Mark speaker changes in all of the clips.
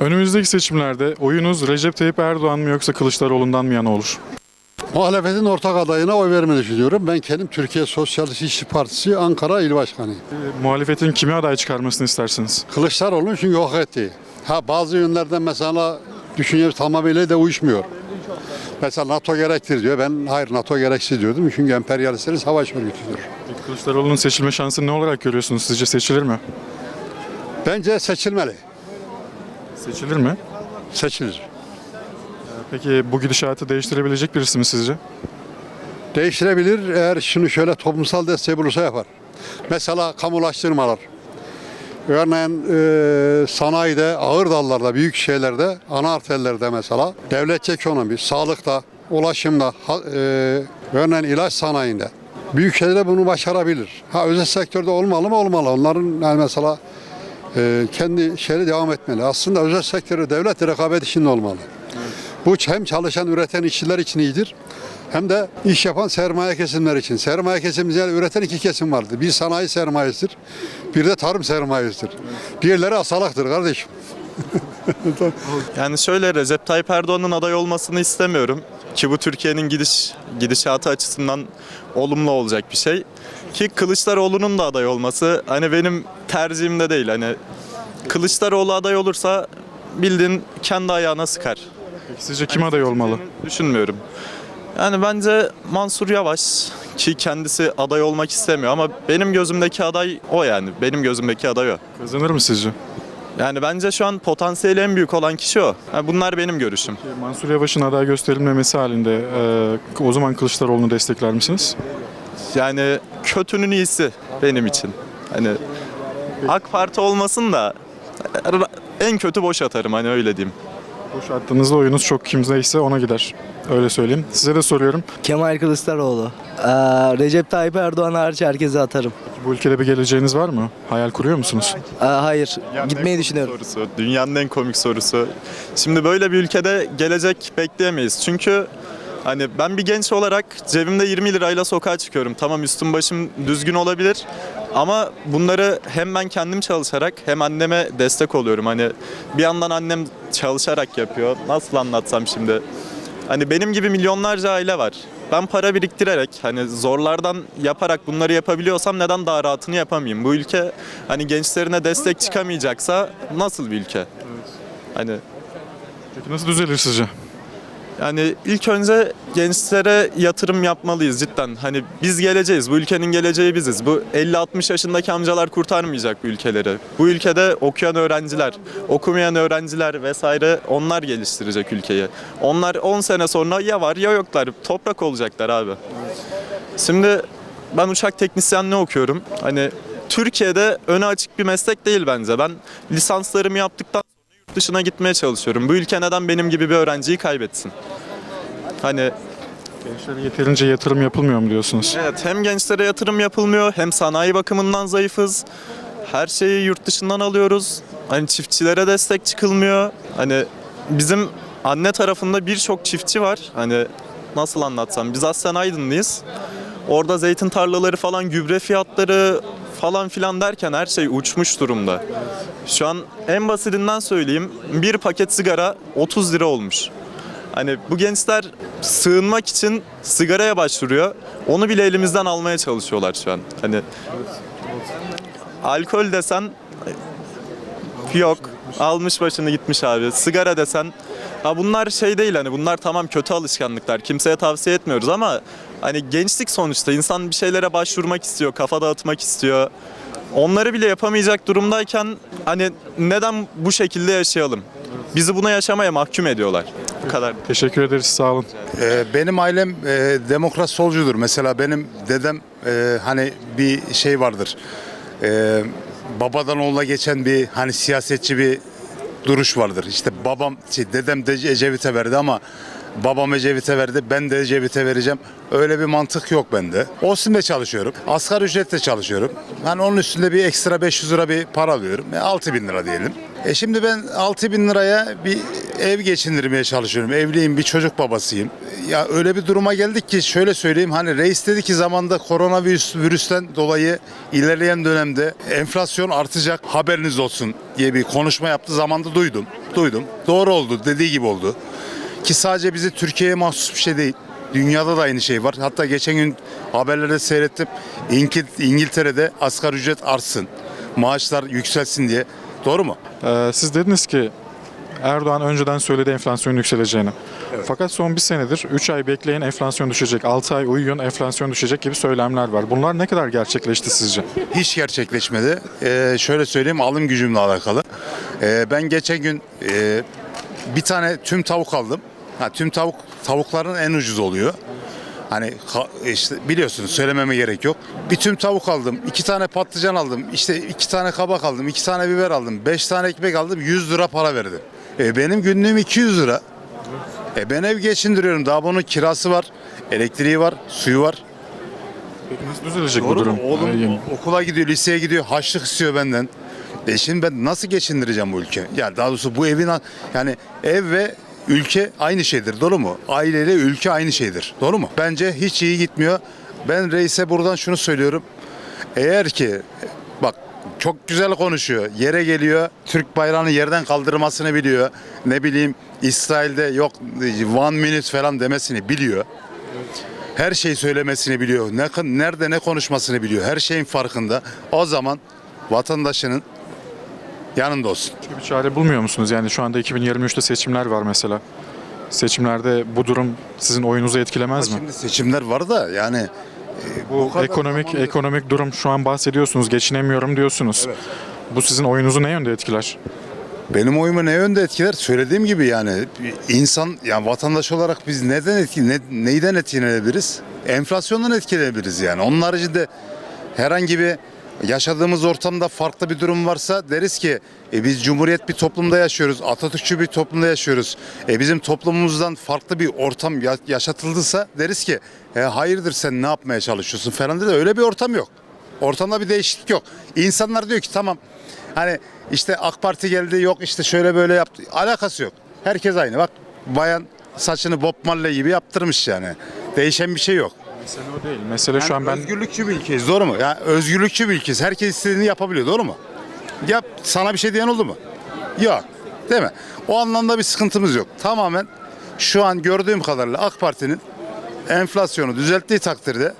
Speaker 1: Önümüzdeki seçimlerde oyunuz Recep Tayyip Erdoğan mı yoksa Kılıçdaroğlu'ndan mı yana olur?
Speaker 2: Muhalefetin ortak adayına oy vermeyi düşünüyorum. Ben kendim Türkiye Sosyalist İşçi Partisi Ankara İl Başkanıyım.
Speaker 1: E, muhalefetin kimi aday çıkarmasını istersiniz?
Speaker 2: Kılıçdaroğlu çünkü yok etti. Ha bazı yönlerden mesela düşüncemiz tamamıyla da uyuşmuyor. Mesela NATO gerektir diyor. Ben hayır NATO gereksiz diyordum. Çünkü emperyalistlerin savaş örgütüdür.
Speaker 1: Kılıçdaroğlu'nun seçilme şansını ne olarak görüyorsunuz? Sizce seçilir mi?
Speaker 2: Bence seçilmeli.
Speaker 1: Seçilir mi?
Speaker 2: Seçilir.
Speaker 1: Peki bu gidişatı değiştirebilecek birisi mi sizce?
Speaker 2: Değiştirebilir eğer şunu şöyle toplumsal desteği bulursa yapar. Mesela kamulaştırmalar. Örneğin e, sanayide, ağır dallarda, büyük şeylerde, ana arterlerde mesela devletçi ekonomi, sağlıkta, ulaşımda, ha- e, örneğin ilaç sanayinde büyük şeylerde bunu başarabilir. Ha özel sektörde olmalı mı? Olmalı. Onların yani mesela kendi şeyleri devam etmeli. Aslında özel sektörü devlet rekabet içinde olmalı. Bu hem çalışan, üreten işçiler için iyidir hem de iş yapan sermaye kesimler için. Sermaye kesimimiz yani üreten iki kesim vardır. Bir sanayi sermayesidir, bir de tarım sermayesidir. Diğerleri asalaktır kardeşim.
Speaker 3: Yani şöyle Recep Tayyip Erdoğan'ın aday olmasını istemiyorum. Ki bu Türkiye'nin gidiş gidişatı açısından olumlu olacak bir şey. Ki Kılıçdaroğlu'nun da aday olması hani benim tercihimde değil. Hani Kılıçdaroğlu aday olursa bildiğin kendi ayağına sıkar.
Speaker 1: Peki sizce kim aday olmalı?
Speaker 3: Düşünmüyorum. Yani bence Mansur Yavaş ki kendisi aday olmak istemiyor ama benim gözümdeki aday o yani. Benim gözümdeki aday o.
Speaker 1: Kazanır mı sizce?
Speaker 3: Yani bence şu an potansiyeli en büyük olan kişi o. Yani bunlar benim görüşüm.
Speaker 1: Mansur Yavaş'ın aday gösterilmemesi halinde e, o zaman Kılıçdaroğlu'nu destekler misiniz?
Speaker 3: Yani kötünün iyisi benim için. Hani AK Parti olmasın da en kötü boş atarım hani öyle diyeyim.
Speaker 1: Boş attığınızda oyunuz çok kimdeyse ona gider. Öyle söyleyeyim. Size de soruyorum.
Speaker 4: Kemal Kılıçdaroğlu. Ee, Recep Tayyip Erdoğan hariç herkese atarım.
Speaker 1: Bu ülkede bir geleceğiniz var mı? Hayal kuruyor musunuz?
Speaker 4: Ee, hayır,
Speaker 3: Dünyanın en
Speaker 4: gitmeyi
Speaker 3: komik
Speaker 4: düşünüyorum.
Speaker 3: Sorusu, dünyanın en komik sorusu. Şimdi böyle bir ülkede gelecek bekleyemeyiz. Çünkü hani ben bir genç olarak cebimde 20 lirayla sokağa çıkıyorum. Tamam üstüm başım düzgün olabilir. Ama bunları hem ben kendim çalışarak hem anneme destek oluyorum. Hani bir yandan annem çalışarak yapıyor. Nasıl anlatsam şimdi? Hani benim gibi milyonlarca aile var. Ben para biriktirerek hani zorlardan yaparak bunları yapabiliyorsam neden daha rahatını yapamayayım? Bu ülke hani gençlerine destek çıkamayacaksa nasıl bir ülke? Hani
Speaker 1: Peki nasıl düzelir sizce?
Speaker 3: Yani ilk önce gençlere yatırım yapmalıyız cidden. Hani biz geleceğiz. Bu ülkenin geleceği biziz. Bu 50-60 yaşındaki amcalar kurtarmayacak bu ülkeleri. Bu ülkede okuyan öğrenciler, okumayan öğrenciler vesaire onlar geliştirecek ülkeyi. Onlar 10 sene sonra ya var ya yoklar. Toprak olacaklar abi. Şimdi ben uçak teknisyenliği okuyorum. Hani Türkiye'de öne açık bir meslek değil bence. Ben lisanslarımı yaptıktan yurt dışına gitmeye çalışıyorum. Bu ülke neden benim gibi bir öğrenciyi kaybetsin? Hani
Speaker 1: Gençlere yeterince yatırım yapılmıyor mu diyorsunuz?
Speaker 3: evet hem gençlere yatırım yapılmıyor hem sanayi bakımından zayıfız. Her şeyi yurt dışından alıyoruz. Hani çiftçilere destek çıkılmıyor. Hani bizim anne tarafında birçok çiftçi var. Hani nasıl anlatsam biz aslen Aydınlıyız. Orada zeytin tarlaları falan gübre fiyatları falan filan derken her şey uçmuş durumda. Şu an en basitinden söyleyeyim bir paket sigara 30 lira olmuş. Hani bu gençler sığınmak için sigaraya başvuruyor. Onu bile elimizden almaya çalışıyorlar şu an. Hani alkol desen yok. Almış başını gitmiş abi. Sigara desen ha bunlar şey değil hani bunlar tamam kötü alışkanlıklar. Kimseye tavsiye etmiyoruz ama hani gençlik sonuçta insan bir şeylere başvurmak istiyor, kafa dağıtmak istiyor. Onları bile yapamayacak durumdayken hani neden bu şekilde yaşayalım? Bizi buna yaşamaya mahkum ediyorlar. Bu kadar.
Speaker 1: Teşekkür ederiz. Sağ olun.
Speaker 5: Ee, Benim ailem e, demokrat solcudur. Mesela benim dedem e, hani bir şey vardır. E, babadan oğula geçen bir hani siyasetçi bir duruş vardır. İşte babam, şey, dedem de Ecevit'e verdi ama babam Ecevit'e verdi, ben de Ecevit'e vereceğim. Öyle bir mantık yok bende. OSİM'de çalışıyorum. Asgari ücretle çalışıyorum. Hani onun üstünde bir ekstra 500 lira bir para alıyorum. E, 6 bin lira diyelim. E şimdi ben 6 bin liraya bir ev geçindirmeye çalışıyorum. Evliyim, bir çocuk babasıyım. Ya öyle bir duruma geldik ki şöyle söyleyeyim hani reis dedi ki zamanda koronavirüs virüsten dolayı ilerleyen dönemde enflasyon artacak haberiniz olsun diye bir konuşma yaptı zamanda duydum. Duydum. Doğru oldu dediği gibi oldu. Ki sadece bizi Türkiye'ye mahsus bir şey değil. Dünyada da aynı şey var. Hatta geçen gün haberlerde seyrettim. İngil- İngiltere'de asgari ücret artsın. Maaşlar yükselsin diye. Doğru mu?
Speaker 1: Ee, siz dediniz ki Erdoğan önceden söyledi enflasyonun yükseleceğini. Fakat son bir senedir 3 ay bekleyin enflasyon düşecek, 6 ay uyuyun enflasyon düşecek gibi söylemler var. Bunlar ne kadar gerçekleşti sizce?
Speaker 5: Hiç gerçekleşmedi. Ee, şöyle söyleyeyim alım gücümle alakalı. Ee, ben geçen gün e, bir tane tüm tavuk aldım. Ha, tüm tavuk tavukların en ucuz oluyor. Hani işte biliyorsunuz söylememe gerek yok. Bir tüm tavuk aldım, iki tane patlıcan aldım, işte iki tane kabak aldım, iki tane biber aldım, beş tane ekmek aldım, 100 lira para verdim. E, benim günlüğüm 200 lira. E, ben ev geçindiriyorum. Daha bunun kirası var, elektriği var, suyu var.
Speaker 1: Peki nasıl düzelecek bu
Speaker 5: Doğru
Speaker 1: durum?
Speaker 5: mu? Oğlum
Speaker 1: Ee,
Speaker 5: okula gidiyor, liseye gidiyor, harçlık istiyor benden. E şimdi ben nasıl geçindireceğim bu ülke? Yani daha doğrusu bu evin yani ev ve ülke aynı şeydir. Doğru mu? Aileyle ülke aynı şeydir. Doğru mu? Bence hiç iyi gitmiyor. Ben reise buradan şunu söylüyorum. Eğer ki bak çok güzel konuşuyor. Yere geliyor. Türk bayrağını yerden kaldırmasını biliyor. Ne bileyim İsrail'de yok one minute falan demesini biliyor her şeyi söylemesini biliyor. Ne, nerede ne konuşmasını biliyor. Her şeyin farkında. O zaman vatandaşının yanında olsun.
Speaker 1: bir çare bulmuyor musunuz? Yani şu anda 2023'te seçimler var mesela. Seçimlerde bu durum sizin oyunuzu etkilemez mi?
Speaker 5: Şimdi seçimler var da yani
Speaker 1: Bu
Speaker 5: kadar
Speaker 1: ekonomik
Speaker 5: zamandır-
Speaker 1: ekonomik durum şu an bahsediyorsunuz, geçinemiyorum diyorsunuz. Bu sizin oyunuzu ne yönde etkiler?
Speaker 5: benim oyumu ne yönde etkiler? Söylediğim gibi yani insan yani vatandaş olarak biz neden etki ne, neyden etkilenebiliriz? Enflasyondan etkilenebiliriz yani. Onun haricinde herhangi bir yaşadığımız ortamda farklı bir durum varsa deriz ki e, biz cumhuriyet bir toplumda yaşıyoruz. Atatürkçü bir toplumda yaşıyoruz. E, bizim toplumumuzdan farklı bir ortam ya- yaşatıldıysa deriz ki e, hayırdır sen ne yapmaya çalışıyorsun falan dedi. Öyle bir ortam yok. Ortamda bir değişiklik yok. İnsanlar diyor ki tamam hani işte AK Parti geldi yok işte şöyle böyle yaptı. Alakası yok. Herkes aynı. Bak bayan saçını Bob Marley gibi yaptırmış yani. Değişen bir şey yok.
Speaker 1: Mesele o değil. Mesele şu an ben
Speaker 5: Özgürlükçü bir ülkeyiz doğru mu? Yani özgürlükçü bir ülkeyiz. Herkes istediğini yapabiliyor doğru mu? Yap sana bir şey diyen oldu mu? Yok. Değil mi? O anlamda bir sıkıntımız yok. Tamamen şu an gördüğüm kadarıyla AK Parti'nin enflasyonu düzelttiği takdirde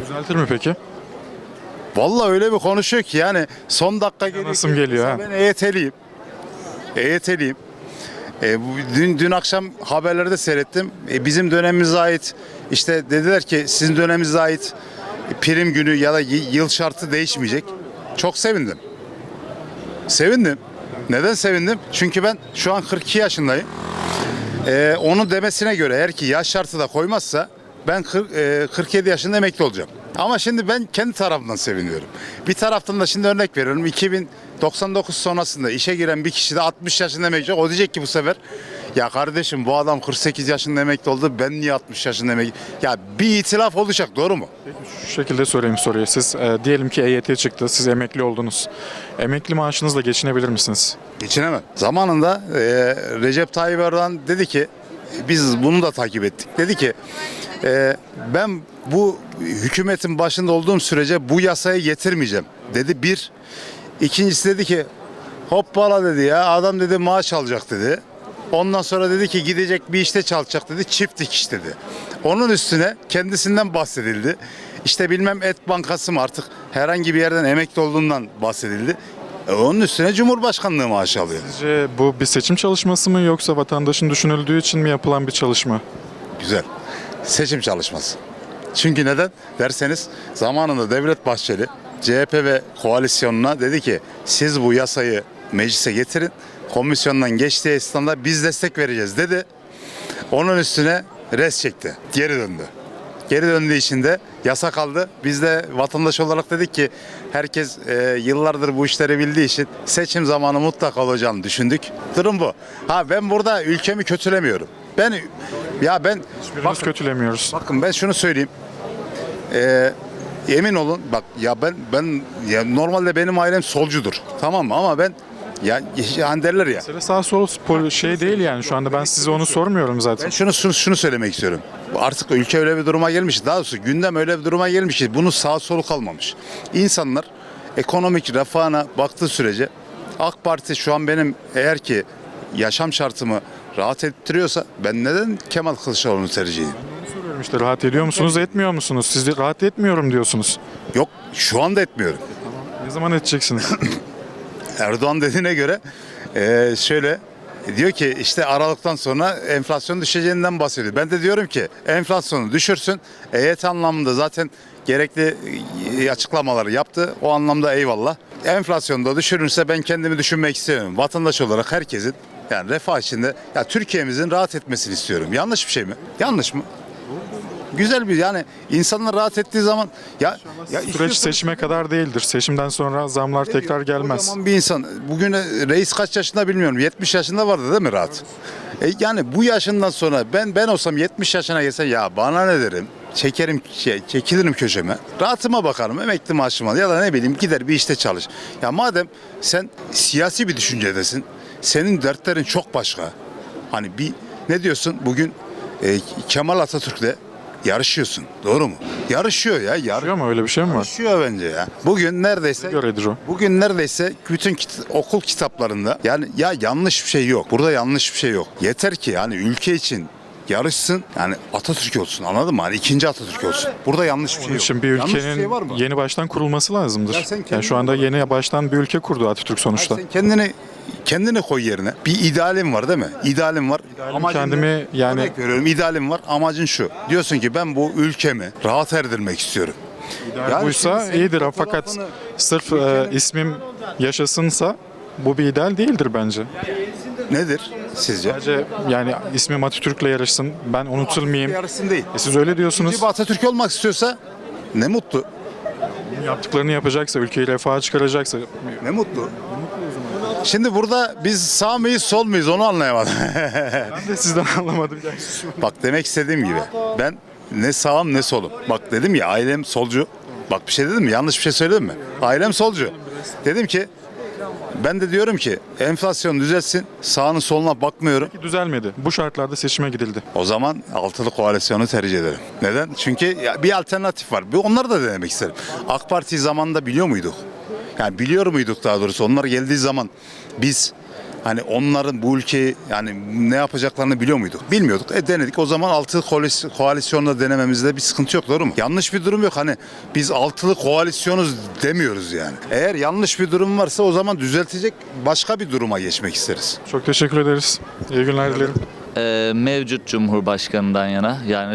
Speaker 1: düzeltir mi peki?
Speaker 5: Vallahi öyle bir konuşuyor ki yani son dakika geliyor.
Speaker 1: Yanasım geliyor
Speaker 5: mesela
Speaker 1: ha.
Speaker 5: Ben EYT'liyim. EYT'liyim. E, dün, dün akşam haberlerde seyrettim. E, bizim dönemimize ait işte dediler ki sizin döneminize ait prim günü ya da yıl şartı değişmeyecek. Çok sevindim. Sevindim. Neden sevindim? Çünkü ben şu an 42 yaşındayım. Ee, onu demesine göre eğer ki yaş şartı da koymazsa ben kırk- e, 47 yaşında emekli olacağım. Ama şimdi ben kendi tarafımdan seviniyorum. Bir taraftan da şimdi örnek veriyorum. 2099 sonrasında işe giren bir kişi de 60 yaşında emekli olacak. O diyecek ki bu sefer ya kardeşim bu adam 48 yaşında emekli oldu. Ben niye 60 yaşında emekli? Ya bir itilaf olacak doğru mu?
Speaker 1: Şu şekilde sorayım soruyu. Siz e, diyelim ki EYT çıktı, siz emekli oldunuz. Emekli maaşınızla geçinebilir misiniz?
Speaker 5: Geçinemem. Zamanında e, Recep Tayyip Erdoğan dedi ki biz bunu da takip ettik. Dedi ki e, ben bu hükümetin başında olduğum sürece bu yasayı getirmeyeceğim dedi bir. İkincisi dedi ki hoppala dedi ya adam dedi maaş alacak dedi. Ondan sonra dedi ki gidecek bir işte çalışacak dedi çift dikiş dedi. Onun üstüne kendisinden bahsedildi. İşte bilmem et bankası mı artık herhangi bir yerden emekli olduğundan bahsedildi. E, onun üstüne Cumhurbaşkanlığı maaşı alıyor.
Speaker 1: Sizce bu bir seçim çalışması mı yoksa vatandaşın düşünüldüğü için mi yapılan bir çalışma?
Speaker 5: Güzel. Seçim çalışması. Çünkü neden derseniz zamanında Devlet Bahçeli CHP ve koalisyonuna dedi ki siz bu yasayı meclise getirin. Komisyondan geçtiği esnada biz destek vereceğiz dedi. Onun üstüne res çekti. Geri döndü. Geri döndüğü için de yasa kaldı. Biz de vatandaş olarak dedik ki herkes e, yıllardır bu işleri bildiği için seçim zamanı mutlaka olacağını düşündük. Durum bu. Ha ben burada ülkemi kötülemiyorum. Ben ya ben
Speaker 1: Birimiz kötülemiyoruz.
Speaker 5: Bakın ben şunu söyleyeyim. Ee, emin olun bak ya ben ben ya normalde benim ailem solcudur. Tamam mı? Ama ben Ya hani derler ya.
Speaker 1: Mesele sağ sol pol- şey değil yani şu anda ben size onu sormuyorum zaten.
Speaker 5: Ben şunu, şunu şunu söylemek istiyorum. Artık ülke öyle bir duruma gelmiş. Daha doğrusu gündem öyle bir duruma gelmiş ki bunun sağ solu kalmamış. İnsanlar ekonomik refahına baktığı sürece AK Parti şu an benim eğer ki yaşam şartımı rahat ettiriyorsa ben neden Kemal Kılıçdaroğlu'nu tercih edeyim?
Speaker 1: İşte rahat ediyor musunuz etmiyor musunuz? Siz de rahat etmiyorum diyorsunuz.
Speaker 5: Yok şu anda etmiyorum.
Speaker 1: Ne zaman edeceksiniz?
Speaker 5: Erdoğan dediğine göre eee, şöyle diyor ki işte Aralık'tan sonra enflasyon düşeceğinden bahsediyor. Ben de diyorum ki enflasyonu düşürsün. EYT anlamında zaten gerekli e, açıklamaları yaptı. O anlamda eyvallah. Enflasyonu da düşürürse ben kendimi düşünmek istemiyorum. Vatandaş olarak herkesin yani refah içinde ya Türkiye'mizin rahat etmesini istiyorum. Yanlış bir şey mi? Yanlış mı? Güzel bir yani insanlar rahat ettiği zaman ya, ya
Speaker 1: Süreç seçime kadar değildir. Seçimden sonra zamlar tekrar gelmez.
Speaker 5: bir insan bugün reis kaç yaşında bilmiyorum. 70 yaşında vardı değil mi rahat? E yani bu yaşından sonra ben ben olsam 70 yaşına gelse ya bana ne derim? Çekerim şey, çekilirim köşeme. Rahatıma bakarım emekli maaşıma ya da ne bileyim gider bir işte çalış. Ya madem sen siyasi bir düşüncedesin. Senin dertlerin çok başka. Hani bir ne diyorsun bugün e, Kemal Atatürk'le yarışıyorsun. Doğru mu? Yarışıyor ya. Yar
Speaker 1: Yarıyor mu öyle bir şey mi var?
Speaker 5: yarışıyor bence ya. Bugün neredeyse
Speaker 1: Göredir o.
Speaker 5: Bugün neredeyse bütün kit- okul kitaplarında yani ya yanlış bir şey yok. Burada yanlış bir şey yok. Yeter ki yani ülke için yarışsın. Yani Atatürk olsun anladın mı? Hani ikinci Atatürk olsun. Burada yanlış bir şey
Speaker 1: Bunun
Speaker 5: yok.
Speaker 1: için bir
Speaker 5: Yanlış
Speaker 1: ülkenin
Speaker 5: şey var mı?
Speaker 1: yeni baştan kurulması lazımdır.
Speaker 5: Ya sen
Speaker 1: yani
Speaker 5: kendin
Speaker 1: şu anda yeni baştan bir ülke kurdu Atatürk sonuçta.
Speaker 5: Sen kendini kendini koy yerine. Bir idealim var değil mi? İdealim var. Amacın
Speaker 1: kendimi
Speaker 5: ne?
Speaker 1: yani-
Speaker 5: Örnek veriyorum idealim var. Amacın şu. Diyorsun ki ben bu ülkemi rahat erdirmek istiyorum. Yani
Speaker 1: Buysa
Speaker 5: şimdi senin
Speaker 1: iyidir fakat
Speaker 5: fotoğrafını-
Speaker 1: sırf e, ismim yaşasınsa bu bir ideal değildir bence.
Speaker 5: Nedir sizce?
Speaker 1: Bence yani ismim Atatürk'le yarışsın, ben unutulmayayım.
Speaker 5: Yarısın değil.
Speaker 1: E siz öyle diyorsunuz.
Speaker 5: Bir Atatürk olmak istiyorsa ne mutlu.
Speaker 1: Yaptıklarını yapacaksa, ülkeyi refaha çıkaracaksa
Speaker 5: Ne mutlu. Şimdi burada biz sağ mıyız sol muyuz onu anlayamadım.
Speaker 1: ben de sizden anlamadım.
Speaker 5: Bak demek istediğim gibi ben ne sağım ne solum. Bak dedim ya ailem solcu. Bak bir şey dedim mi? Yanlış bir şey söyledim mi? Ailem solcu. Dedim ki ben de diyorum ki enflasyon düzelsin. Sağının soluna bakmıyorum.
Speaker 1: Düzelmedi. Bu şartlarda seçime gidildi.
Speaker 5: O zaman altılı koalisyonu tercih ederim. Neden? Çünkü bir alternatif var. Onları da denemek isterim. AK Parti zamanında biliyor muyduk? Yani biliyor muyduk daha doğrusu? Onlar geldiği zaman biz hani onların bu ülkeyi yani ne yapacaklarını biliyor muyduk? Bilmiyorduk. E denedik. O zaman altılı koalis- koalisyonla denememizde bir sıkıntı yok doğru mu? Yanlış bir durum yok. Hani biz altılı koalisyonuz demiyoruz yani. Eğer yanlış bir durum varsa o zaman düzeltecek başka bir duruma geçmek isteriz.
Speaker 1: Çok teşekkür ederiz. İyi günler dilerim.
Speaker 6: Ee, mevcut Cumhurbaşkanı'ndan yana yani